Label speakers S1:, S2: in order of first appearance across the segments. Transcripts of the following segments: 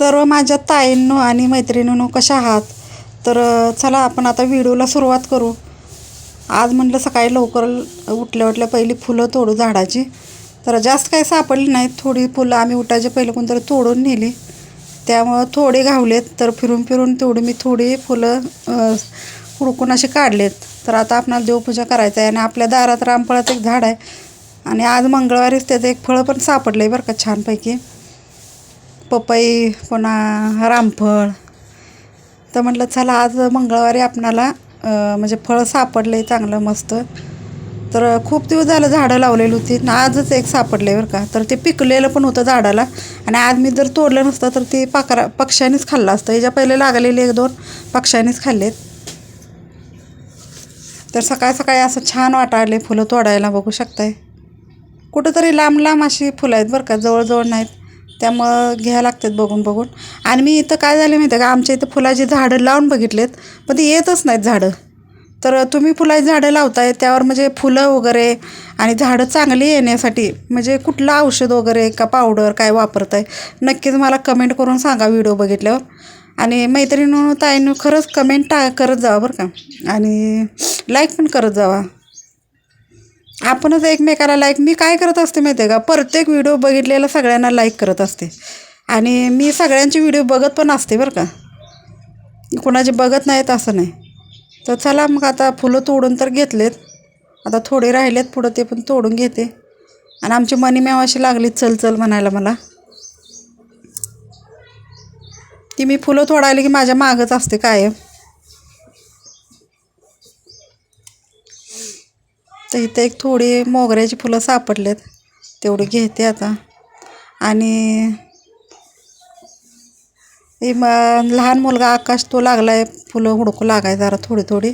S1: सर्व माझ्या ताईंनो आणि मैत्रिणींनो कशा आहात? तर चला आपण आता व्हिडिओला सुरुवात करू. आज म्हटलं सकाळी लवकर उठल्या उठल्या पहिली फुलं तोडू झाडाची. तर जास्त काही सापडली नाहीत. थोडी फुलं आम्ही उठायच्या पहिले कोणतरी तोडून नेली. त्यामुळं थोडे घावलेत तर फिरून फिरून तेवढी मी थोडी फुलं हुडकून असे काढलेत. तर आता आपणाला देवपूजा करायचं आहे आणि आपल्या दारात रामफळाचं एक झाड आहे. आणि आज मंगळवारीच त्याचं एक फळं पण सापडलं आहे बरं का छानपैकी. पपई पुन्हा रामफळ. तर म्हटलं चला आज मंगळवारी आपणाला म्हणजे फळं सापडलं आहे चांगलं मस्त. तर खूप दिवस झालं झाडं लावलेली होती आजच एक सापडले बरं का. तर ते पिकलेलं पण होतं झाडाला आणि आज मी जर तोडलं नसतं तर ते पाकरा पक्ष्यानेच खाल्लं असतं. याच्या पहिले लागलेले एक दोन पक्ष्यानेच खाल्लेत. तर सकाळ सकाळी असं छान वाटायले फुलं तोडायला बघू शकताय. कुठंतरी लांब लांब अशी फुलं आहेत बरं का जवळजवळ नाहीत. त्यामुळं घ्यायला लागतात बघून बघून. आणि मी इथं काय झालं माहिती आहे का? आमच्या इथं फुलाची झाडं लावून बघितलेत पण ती येतच नाहीत झाडं. तर तुम्ही फुलाची झाडं लावताय त्यावर म्हणजे फुलं वगैरे आणि झाडं चांगली येण्यासाठी म्हणजे कुठलं औषध वगैरे का पावडर काय वापरताय? नक्कीच मला कमेंट करून सांगा व्हिडिओ बघितल्यावर. आणि मैत्रिणी ताईनं खरंच कमेंट टा करत जावा बरं का. आणि लाईक पण करत जावा. आपणच एकमेकाला लाईक मी काय करत असते माहिती आहे का? प्रत्येक व्हिडिओ बघितलेला सगळ्यांना लाईक करत असते. आणि मी सगळ्यांचे व्हिडिओ बघत पण असते बरं का. कुणाचे बघत नाहीत असं नाही. तर चला मग आता फुलं तोडून तर घेतलेत. आता थोडे राहिलेत पुढं ते पण तोडून घेते. आणि आमची मनी मेवाशी लागली चल चल म्हणायला मला. ती मी फुलं तोडायला की माझ्या मागच असते कायम. तर इथं एक थोडी मोगऱ्याची फुलं सापडलेत. तेवढी घेते आता. आणि म लहान मुलगा आकाश तो लागला आहे फुलं हुडकू लागाय जरा थोडी थोडी.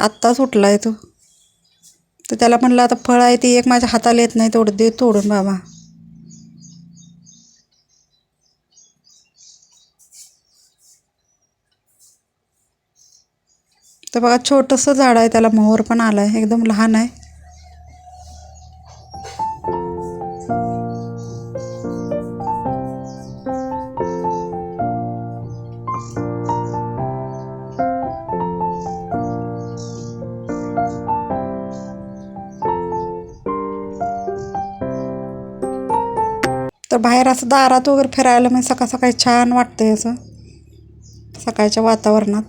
S1: आत्ताच उठला आहे तो. तर त्याला म्हणलं आता फळ आहे ती एक माझ्या हाताला येत नाही तेवढं दे तोडून बाबा. तर बघा छोटंसं झाड आहे त्याला मोहर पण आला आहे एकदम लहान आहे. तर बाहेर असं दारात वगैरे फिरायला मी सकाळ सकाळी छान वाटतंय असं सकाळच्या वातावरणात.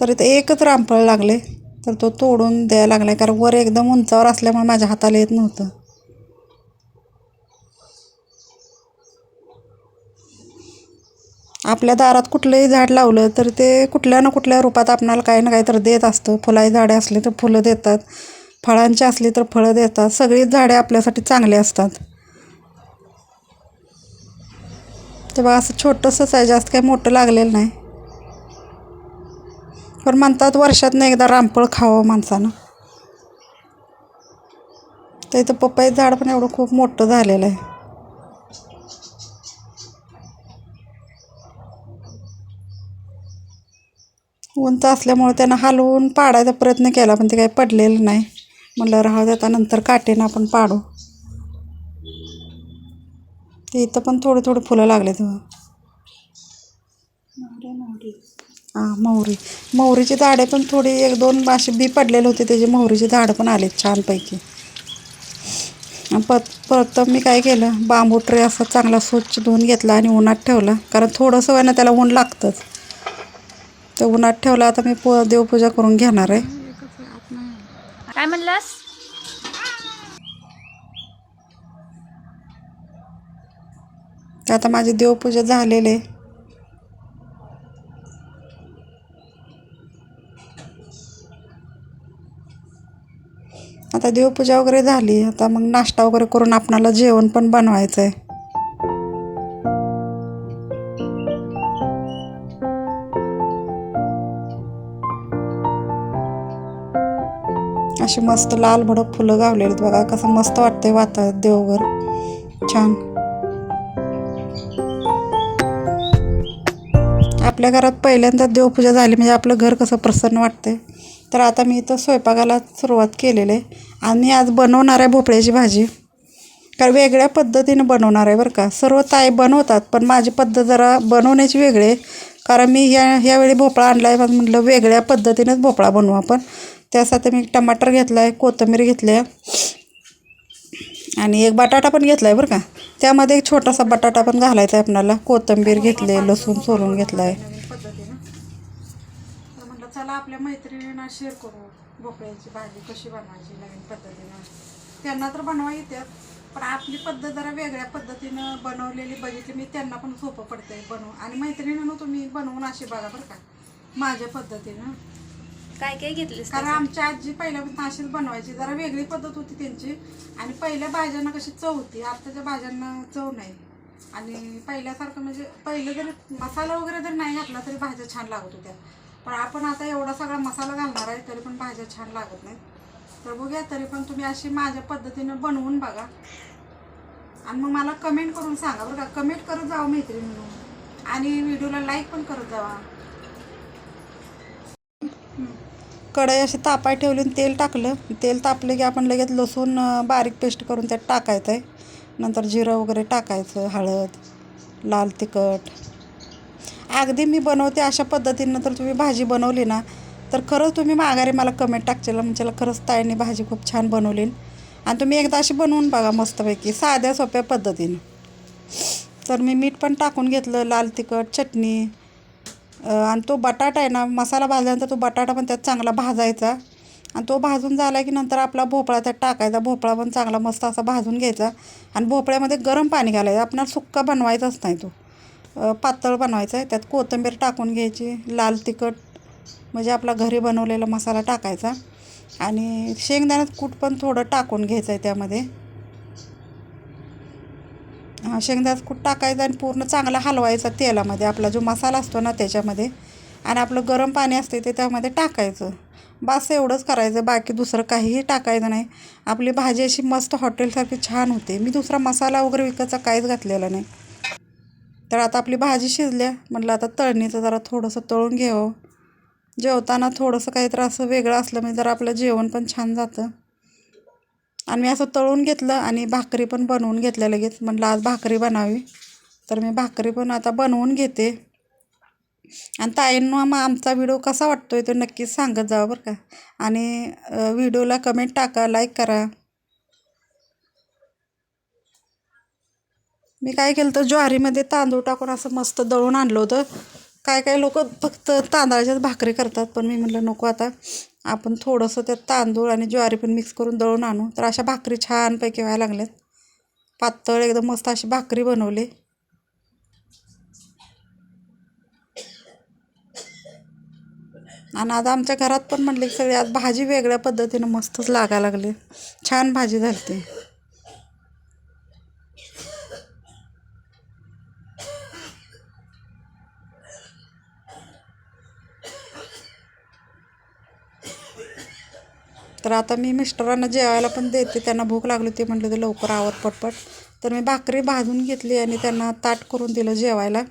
S1: तर इथं एकच रामफळ लागले तर तो तोडून द्यायला लागला कारण वर एकदम उंचावर असल्यामुळे माझ्या हाताला येत नव्हतं. आपल्या दारात कुठलंही झाड लावलं तर ते कुठल्या ना कुठल्या रूपात आपणाला काही ना काही तर देत असतं. फुलाची झाडे असली तर फुलं देतात. फळांची असली तर फळं देतात. सगळीच झाडे आपल्यासाठी चांगली असतात. तेव्हा असं छोटंसंच आहे जास्त काही मोठं लागलेलं नाही. पण म्हणतात वर्षातनं एकदा रामफळ खावं माणसानं. तर इथं पपई झाड पण एवढं खूप मोठं झालेलं आहे. उंच असल्यामुळे त्यानं हलवून पाडायचा प्रयत्न केला पण ते काही पडलेलं नाही. म्हटलं राहू देता नंतर काटेनं आपण पाडू. ते इथं पण थोडे थोडी फुलं लागले तेव्हा हां मोहरी. मोहरीची झाडे पण थोडी एक दोन अशी बी पडलेले होते त्याची मोहरीची झाडं पण आलीत छानपैकी. परत परत मी काय केलं बांबू ट्रे असं चांगला स्वच्छ धुवून घेतला आणि उन्हात ठेवला. कारण थोडंसं वेळा त्याला ऊन लागतंच. तर उन्हात ठेवला आता मी पू देवपूजा करून घेणार आहे.
S2: काय म्हणलास?
S1: आता माझी देवपूजा झालेली. आहे आता देवपूजा वगैरे झाली. आता मग नाश्ता वगैरे करून आपणाला जेवण पण बनवायचं आहे अशी मस्त लाल भडक फुलं गावलेली आहेत बघा. कसं मस्त वाटतंय वातावरण देवघर. छान. आपल्या घरात पहिल्यांदा देवपूजा झाली म्हणजे आपलं घर कसं प्रसन्न वाटतंय. तर आता मी इथं स्वयंपाकाला सुरुवात केलेली आहे. आणि आज बनवणार आहे भोपळ्याची भाजी. कारण वेगळ्या पद्धतीने बनवणार आहे बरं का. सर्व ताई बनवतात पण माझी पद्धत जरा बनवण्याची वेगळी आहे. कारण मी ह्या ह्यावेळी भोपळा आणला आहे म्हटलं वेगळ्या पद्धतीनेच भोपळा बनवू आपण. त्यासाठी मी टमाटर घेतला आहे कोथंबीर घेतली आहे. आणि एक बटाटा पण घेतला आहे बरं का. त्यामध्ये एक छोटासा बटाटा पण घालायचा आहे आपल्याला कोथिंबीर घेतले लसूण सोलून घेतला आहे पद्धतीनं तर म्हटलं चला आपल्या मैत्रिणींना शेअर करू भोपळ्याची भाजी कशी बनवायची नवीन पद्धतीनं. त्यांना तर बनवा येतात पण आपली पद्धत जरा वेगळ्या पद्धतीनं बनवलेली बघितली मी त्यांना पण सोपं पडतंय बनवून. आणि मैत्रिणीनं तुम्ही बनवून अशी बघा बरं का माझ्या पद्धतीनं.
S2: काय काय घेतलीस
S1: कारण आमची आजी पहिल्यापासून अशीच बनवायची जरा वेगळी पद्धत होती त्यांची. आणि पहिल्या भाज्यांना कशी चव होती आत्ताच्या भाज्यांना चव नाही. आणि पहिल्यासारखं म्हणजे पहिलं जरी मसाला वगैरे जर नाही घातला तरी भाज्या छान लागत होत्या. पण आपण आता एवढा सगळा मसाला घालणार आहे तरी पण भाज्या छान लागत नाहीत. तर बघूया तरी पण तुम्ही अशी माझ्या पद्धतीनं बनवून बघा. आणि मग मला कमेंट करून सांगा बरं का. कमेंट करत जावं मैत्रिणी आणि व्हिडिओला लाईक पण करत जावा. कढई अशी तापाय ठेवली आणि तेल टाकलं. तेल तापलं की आपण लगेच लसूण बारीक पेस्ट करून त्यात टाकायचं आहे नंतर जिरं वगैरे टाकायचं हळद लाल तिखट. अगदी मी बनवते अशा पद्धतीनं तर तुम्ही भाजी बनवली ना तर खरंच तुम्ही माघारी मला कमेंट टाकशील म्हणजे खरंच ताईने भाजी खूप छान बनवली. आणि तुम्ही एकदा अशी बनवून बघा मस्तपैकी साध्या सोप्या पद्धतीनं. तर मी मीठ पण टाकून घेतलं लाल तिखट चटणी आणि तो बटाटा आहे ना मसाला भाजल्यानंतर तो बटाटा पण त्यात चांगला भाजायचा. आणि तो भाजून झाला की नंतर आपला भोपळा त्यात टाकायचा भोपळा पण चांगला मस्त असा भाजून घ्यायचा. आणि भोपळ्यामध्ये गरम पाणी घालायचं आपल्याला सुक्का बनवायचाच नाही तो. पातळ बनवायचं आहे. त्यात कोथिंबीर टाकून घ्यायची लाल तिखट म्हणजे आपला घरी बनवलेला मसाला टाकायचा. आणि शेंगदाण्यात कूट पण थोडं टाकून घ्यायचं आहे त्यामध्ये. हां शेंगदाण्याचं कूट टाकायचं आणि पूर्ण चांगला हलवायचा तेलामध्ये. आपला जो मसाला असतो ना त्याच्यामध्ये. आणि आपलं गरम पाणी असते ते त्यामध्ये टाकायचं. बस एवढंच करायचं. बाकी दुसरं काहीही टाकायचं नाही. आपली भाजी अशी मस्त हॉटेलसारखी छान होते. मी दुसरा मसाला वगैरे विकायचा काहीच घातलेला नाही. तर आता आपली भाजी शिजल्या. म्हटलं आता तळणीचं जरा थोडंसं तळून घ्यावं जेवताना थोडंसं काहीतरी असं वेगळं असलं म्हणजे जरा आपलं जेवण पण छान जातं. आणि मी असं तळून घेतलं आणि भाकरी पण बनवून घेतल्या लगेच. म्हटलं आज भाकरी बनावी. तर मी भाकरी पण आता बनवून घेते. आणि ताईंना मग आमचा व्हिडिओ कसा वाटतो आहे तो नक्कीच सांगत जावं बरं का. आणि व्हिडिओला कमेंट टाका लाईक करा. मी काय केलं तर ज्वारीमध्ये तांदूळ टाकून असं मस्त दळून आणलं होतं. काय काय लोक फक्त तांदळाच्याच भाकरी करतात पण मी म्हटलं नको आता आपण थोडंसं त्यात तांदूळ आणि ज्वारी पण मिक्स करून दळून आणू. तर अशा भाकरी छानपैकी व्हायला लागल्यात. पातळ एकदम मस्त अशी भाकरी बनवली. आणि आता आमच्या घरात पण म्हटले की सगळे आज भाजी वेगळ्या पद्धतीनं मस्तच लागायला लागली. छान भाजी झाली तर आता मी मिस्टरांना जेवायला पण देते. त्यांना भूक लागली होती म्हटलं तर लवकर आवर पटपट. तर मी भाकरी भाजून घेतली आणि त्यांना ताट करून दिलं जेवायला.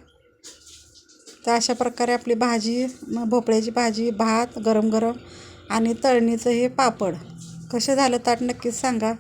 S1: तर अशा प्रकारे आपली भाजी भोपळ्याची भाजी भात गरम गरम आणि तळणीचं हे पापड. कसे झालं ताट नक्कीच सांगा.